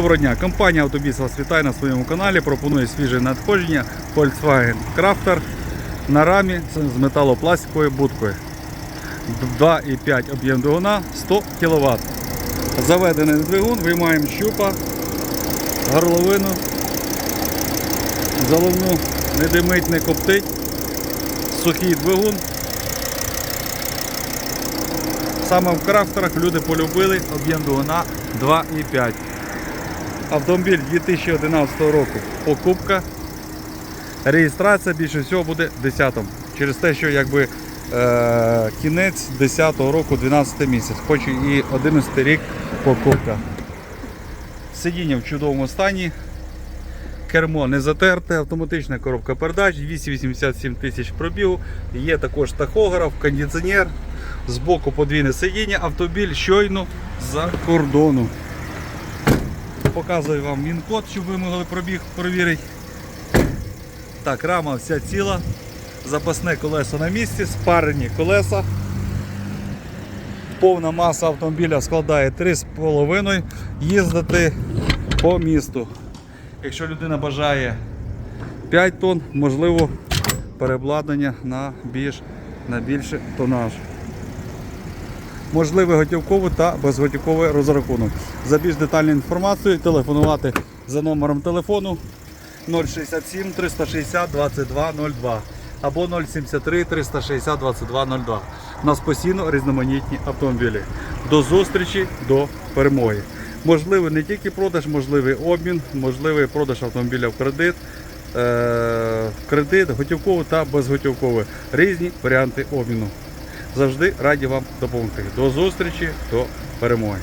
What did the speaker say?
Доброго дня, компанія Автобіс вас вітає на своєму каналі. Пропонує свіже надходження Volkswagen Crafter на рамі з металопластиковою будкою. 2,5 об'єм двигуна 100 кВт. Заведений двигун, виймаємо щупа, горловину, заливну не димить, не коптить. Сухий двигун. Саме в крафтерах люди полюбили об'єм двигуна 2,5. Автомобіль 2011 року покупка. Реєстрація більше всього буде 10-му. Через те, що якби е, кінець 10-го року, 12 місяць, хоч і 11 рік покупка. Сидіння в чудовому стані. Кермо не затерте, автоматична коробка передач, 287 тисяч пробігу. Є також тахограф, кондиціонер. Збоку подвійне сидіння, автомобіль щойно за кордону. Показую вам він-код, щоб ви могли пробіг перевірити. Так, рама вся ціла. Запасне колесо на місці, спарені колеса. Повна маса автомобіля складає 3,5 їздити по місту. Якщо людина бажає 5 тонн, можливо переобладнання на більш на більше тонаж. Можливе готівкове та безготівковий розрахунок. За більш детальну інформацію телефонувати за номером телефону 067 360 2202 або 073 360 2202. У нас постійно різноманітні автомобілі. До зустрічі, до перемоги. Можливий не тільки продаж, можливий обмін, можливий продаж автомобіля в кредит, е, кредит, готівковий та безготівковий. Різні варіанти обміну. Завжди раді вам допомогти. До зустрічі, до перемоги.